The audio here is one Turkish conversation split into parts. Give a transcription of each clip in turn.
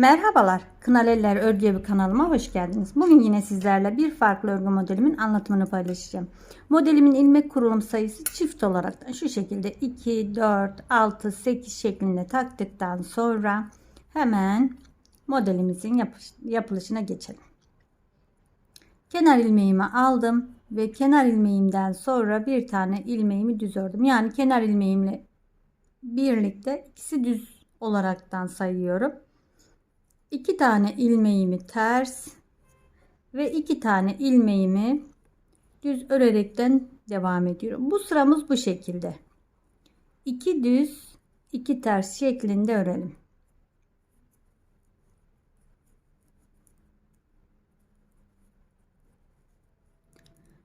Merhabalar, Kınaleller Örgü Evi kanalıma hoş geldiniz. Bugün yine sizlerle bir farklı örgü modelimin anlatımını paylaşacağım. Modelimin ilmek kurulum sayısı çift olarak şu şekilde 2, 4, 6, 8 şeklinde taktıktan sonra hemen modelimizin yapış- yapılışına geçelim. Kenar ilmeğimi aldım ve kenar ilmeğimden sonra bir tane ilmeğimi düz ördüm. Yani kenar ilmeğimle birlikte ikisi düz olaraktan sayıyorum. 2 tane ilmeğimi ters ve 2 tane ilmeğimi düz örerekten devam ediyorum. Bu sıramız bu şekilde. 2 düz, 2 ters şeklinde örelim.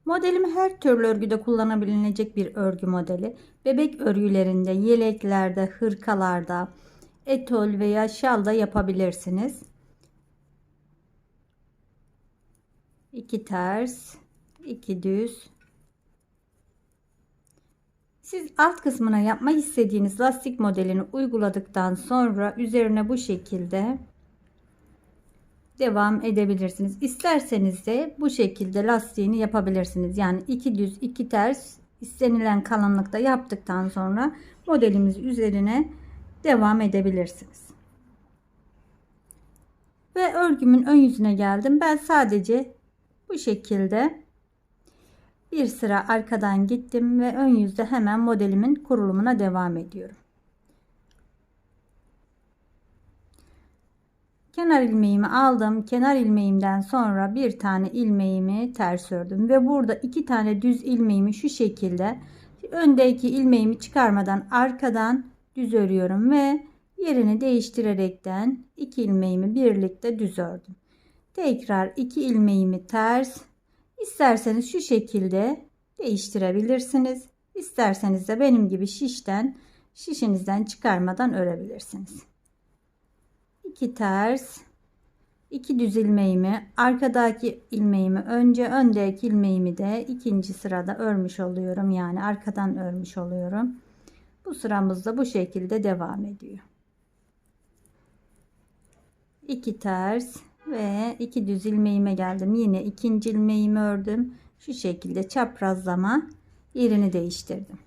Modelim her türlü örgüde kullanabilecek bir örgü modeli. Bebek örgülerinde, yeleklerde, hırkalarda, etol veya şal da yapabilirsiniz. 2 ters, 2 düz. Siz alt kısmına yapmak istediğiniz lastik modelini uyguladıktan sonra üzerine bu şekilde devam edebilirsiniz. İsterseniz de bu şekilde lastiğini yapabilirsiniz. Yani iki düz, iki ters istenilen kalınlıkta yaptıktan sonra modelimiz üzerine devam edebilirsiniz. Ve örgümün ön yüzüne geldim. Ben sadece bu şekilde bir sıra arkadan gittim ve ön yüzde hemen modelimin kurulumuna devam ediyorum. Kenar ilmeğimi aldım. Kenar ilmeğimden sonra bir tane ilmeğimi ters ördüm ve burada iki tane düz ilmeğimi şu şekilde öndeki ilmeğimi çıkarmadan arkadan düz örüyorum ve yerini değiştirerekten iki ilmeğimi birlikte düz ördüm. Tekrar iki ilmeğimi ters isterseniz şu şekilde değiştirebilirsiniz. İsterseniz de benim gibi şişten şişinizden çıkarmadan örebilirsiniz. 2 ters 2 düz ilmeğimi arkadaki ilmeğimi önce öndeki ilmeğimi de ikinci sırada örmüş oluyorum yani arkadan örmüş oluyorum bu sıramız da bu şekilde devam ediyor 2 ters ve 2 düz ilmeğime geldim yine ikinci ilmeğimi ördüm şu şekilde çaprazlama yerini değiştirdim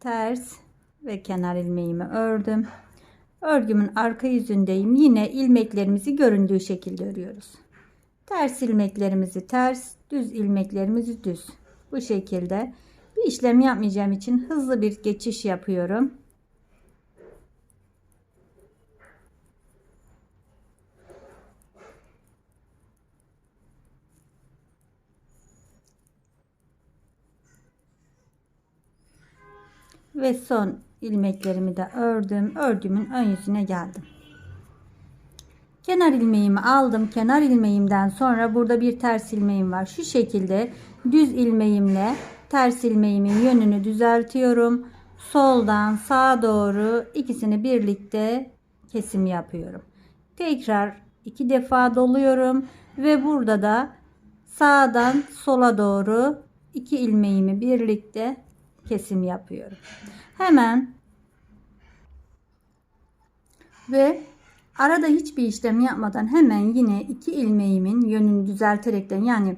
ters ve kenar ilmeğimi ördüm Örgümün arka yüzündeyim. Yine ilmeklerimizi göründüğü şekilde örüyoruz. Ters ilmeklerimizi ters, düz ilmeklerimizi düz. Bu şekilde bir işlem yapmayacağım için hızlı bir geçiş yapıyorum. Ve son ilmeklerimi de ördüm. Ördüğümün ön yüzüne geldim. Kenar ilmeğimi aldım. Kenar ilmeğimden sonra burada bir ters ilmeğim var. Şu şekilde düz ilmeğimle ters ilmeğimin yönünü düzeltiyorum. Soldan sağa doğru ikisini birlikte kesim yapıyorum. Tekrar iki defa doluyorum ve burada da sağdan sola doğru iki ilmeğimi birlikte kesim yapıyorum. Hemen ve arada hiçbir işlem yapmadan hemen yine iki ilmeğimin yönünü düzelterekten yani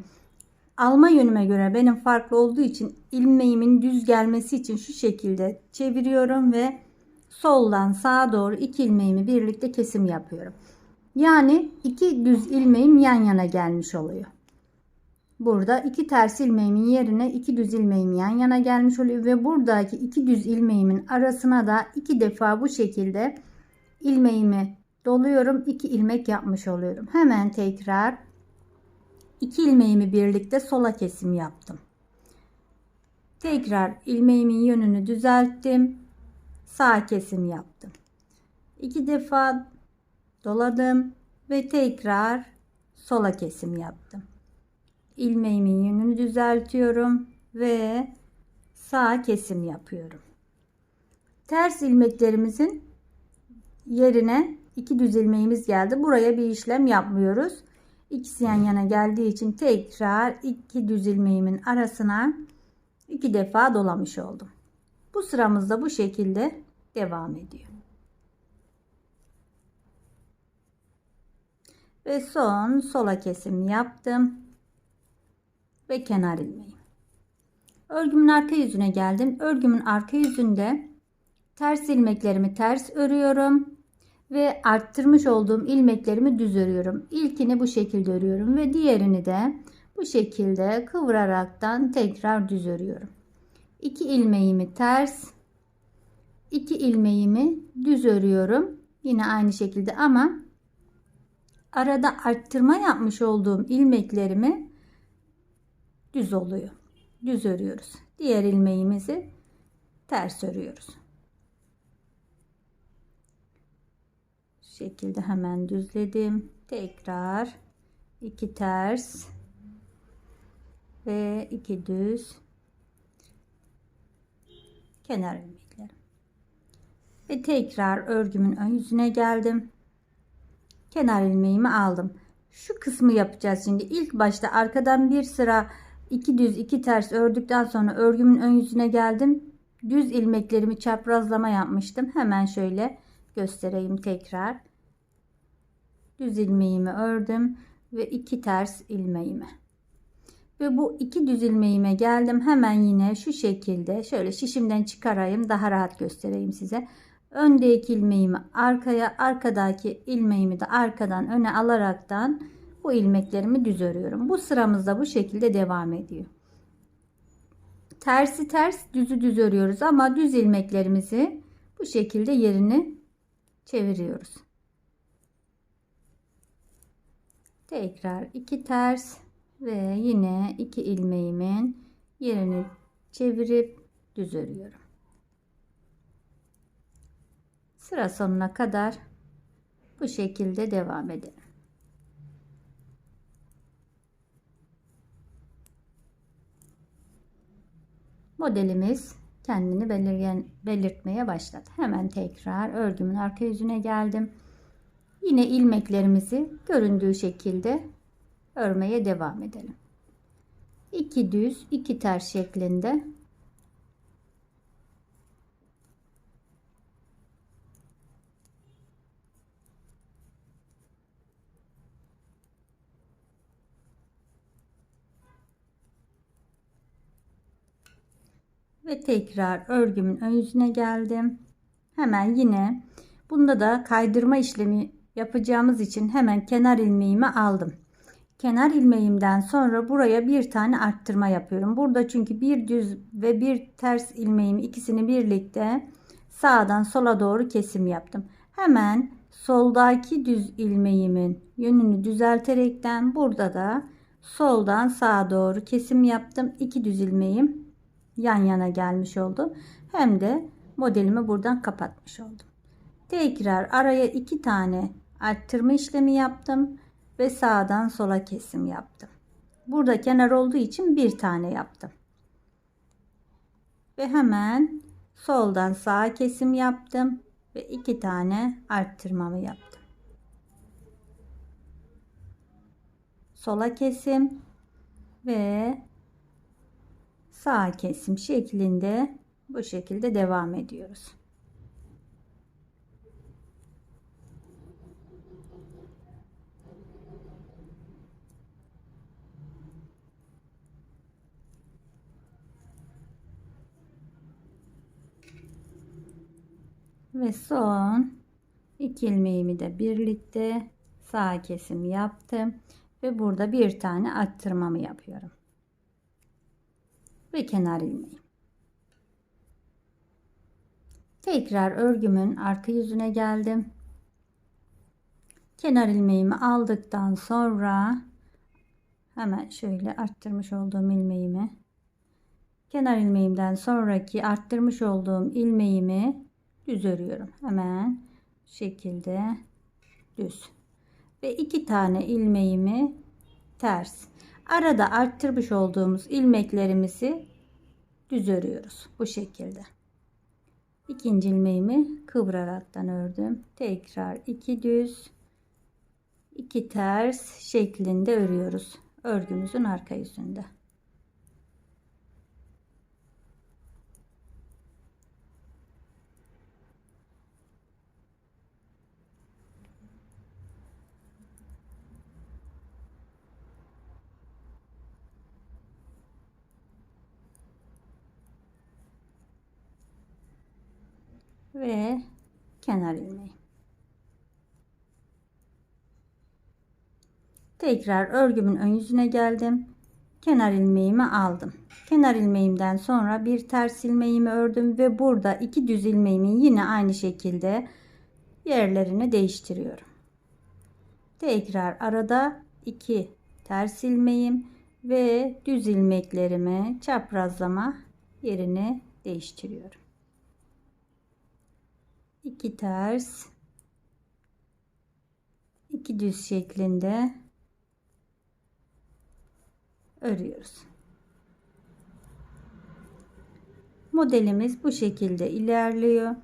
alma yönüme göre benim farklı olduğu için ilmeğimin düz gelmesi için şu şekilde çeviriyorum ve soldan sağa doğru iki ilmeğimi birlikte kesim yapıyorum. Yani iki düz ilmeğim yan yana gelmiş oluyor. Burada iki ters ilmeğimin yerine iki düz ilmeğim yan yana gelmiş oluyor ve buradaki iki düz ilmeğimin arasına da iki defa bu şekilde ilmeğimi doluyorum. iki ilmek yapmış oluyorum. Hemen tekrar iki ilmeğimi birlikte sola kesim yaptım. Tekrar ilmeğimin yönünü düzelttim. Sağ kesim yaptım. İki defa doladım ve tekrar sola kesim yaptım ilmeğimin yönünü düzeltiyorum ve sağ kesim yapıyorum. Ters ilmeklerimizin yerine iki düz ilmeğimiz geldi. Buraya bir işlem yapmıyoruz. İkisi yan yana geldiği için tekrar iki düz ilmeğimin arasına iki defa dolamış oldum. Bu sıramızda bu şekilde devam ediyor. Ve son sola kesim yaptım. Ve kenar ilmeği. Örgümün arka yüzüne geldim. Örgümün arka yüzünde ters ilmeklerimi ters örüyorum ve arttırmış olduğum ilmeklerimi düz örüyorum. İlkini bu şekilde örüyorum ve diğerini de bu şekilde kıvıraraktan tekrar düz örüyorum. 2 ilmeğimi ters, 2 ilmeğimi düz örüyorum. Yine aynı şekilde ama arada arttırma yapmış olduğum ilmeklerimi düz oluyor. Düz örüyoruz. Diğer ilmeğimizi ters örüyoruz. Şu şekilde hemen düzledim. Tekrar iki ters ve iki düz kenar ilmeklerim. Ve tekrar örgümün ön yüzüne geldim. Kenar ilmeğimi aldım. Şu kısmı yapacağız şimdi. İlk başta arkadan bir sıra iki düz iki ters ördükten sonra örgümün ön yüzüne geldim. Düz ilmeklerimi çaprazlama yapmıştım. Hemen şöyle göstereyim tekrar. Düz ilmeğimi ördüm ve iki ters ilmeğimi. Ve bu iki düz ilmeğime geldim. Hemen yine şu şekilde şöyle şişimden çıkarayım. Daha rahat göstereyim size. Öndeki ilmeğimi arkaya, arkadaki ilmeğimi de arkadan öne alaraktan bu ilmeklerimi düz örüyorum. Bu sıramızda bu şekilde devam ediyor. Tersi ters, düzü düz örüyoruz ama düz ilmeklerimizi bu şekilde yerini çeviriyoruz. Tekrar iki ters ve yine iki ilmeğimin yerini çevirip düz örüyorum. Sıra sonuna kadar bu şekilde devam edelim. Modelimiz kendini belirgen, belirtmeye başladı. Hemen tekrar örgümün arka yüzüne geldim. Yine ilmeklerimizi göründüğü şekilde örmeye devam edelim. 2 düz, 2 ters şeklinde ve tekrar örgümün ön yüzüne geldim. Hemen yine bunda da kaydırma işlemi yapacağımız için hemen kenar ilmeğimi aldım. Kenar ilmeğimden sonra buraya bir tane arttırma yapıyorum. Burada çünkü bir düz ve bir ters ilmeğim ikisini birlikte sağdan sola doğru kesim yaptım. Hemen soldaki düz ilmeğimin yönünü düzelterekten burada da soldan sağa doğru kesim yaptım. İki düz ilmeğim yan yana gelmiş oldu. Hem de modelimi buradan kapatmış oldum. Tekrar araya iki tane arttırma işlemi yaptım ve sağdan sola kesim yaptım. Burada kenar olduğu için bir tane yaptım. Ve hemen soldan sağa kesim yaptım ve iki tane arttırmamı yaptım. Sola kesim ve sağ kesim şeklinde bu şekilde devam ediyoruz. Ve son iki ilmeğimi de birlikte sağ kesim yaptım ve burada bir tane arttırmamı yapıyorum ve kenar ilmeği. Tekrar örgümün arka yüzüne geldim. Kenar ilmeğimi aldıktan sonra hemen şöyle arttırmış olduğum ilmeğimi kenar ilmeğimden sonraki arttırmış olduğum ilmeğimi düz örüyorum. Hemen şekilde düz. Ve iki tane ilmeğimi ters. Arada arttırmış olduğumuz ilmeklerimizi düz örüyoruz. Bu şekilde. İkinci ilmeğimi kıvıraraktan ördüm. Tekrar iki düz, iki ters şeklinde örüyoruz. Örgümüzün arka yüzünde. Ve kenar ilmeği. Tekrar örgümün ön yüzüne geldim. Kenar ilmeğimi aldım. Kenar ilmeğimden sonra bir ters ilmeğimi ördüm ve burada iki düz ilmeğimin yine aynı şekilde yerlerini değiştiriyorum. Tekrar arada iki ters ilmeğim ve düz ilmeklerimi çaprazlama yerini değiştiriyorum. İki ters iki düz şeklinde örüyoruz. Modelimiz bu şekilde ilerliyor.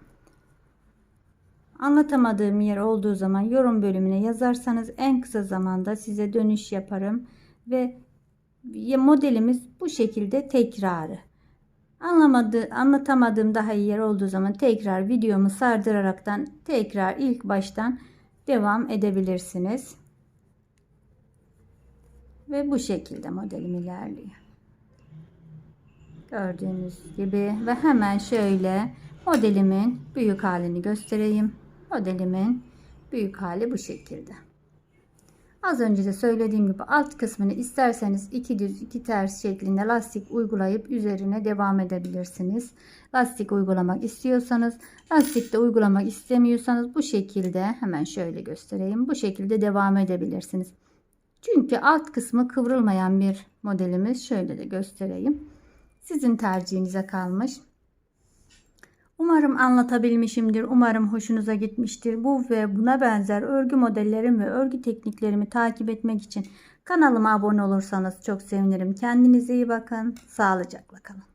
Anlatamadığım yer olduğu zaman yorum bölümüne yazarsanız en kısa zamanda size dönüş yaparım ve modelimiz bu şekilde tekrarı. Anlamadı, anlatamadığım daha iyi yer olduğu zaman tekrar videomu sardıraraktan tekrar ilk baştan devam edebilirsiniz. Ve bu şekilde modelim ilerliyor. Gördüğünüz gibi ve hemen şöyle modelimin büyük halini göstereyim. Modelimin büyük hali bu şekilde. Az önce de söylediğim gibi alt kısmını isterseniz iki düz iki ters şeklinde lastik uygulayıp üzerine devam edebilirsiniz. Lastik uygulamak istiyorsanız lastik de uygulamak istemiyorsanız bu şekilde hemen şöyle göstereyim. Bu şekilde devam edebilirsiniz. Çünkü alt kısmı kıvrılmayan bir modelimiz. Şöyle de göstereyim. Sizin tercihinize kalmış. Umarım anlatabilmişimdir. Umarım hoşunuza gitmiştir. Bu ve buna benzer örgü modellerimi ve örgü tekniklerimi takip etmek için kanalıma abone olursanız çok sevinirim. Kendinize iyi bakın. Sağlıcakla kalın.